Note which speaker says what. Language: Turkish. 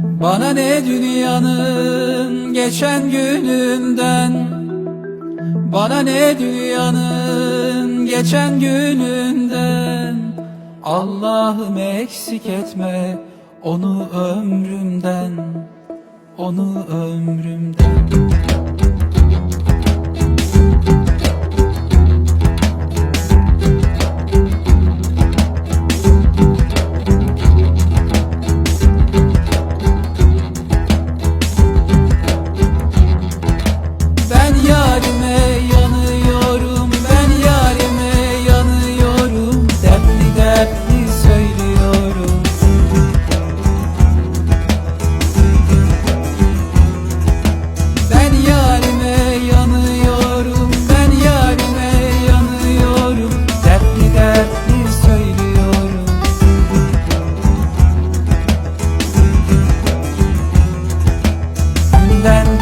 Speaker 1: Bana ne dünyanın geçen gününden? Bana ne dünyanın geçen gününden? Allah'ım eksik etme onu ömrümden Onu ömrümden and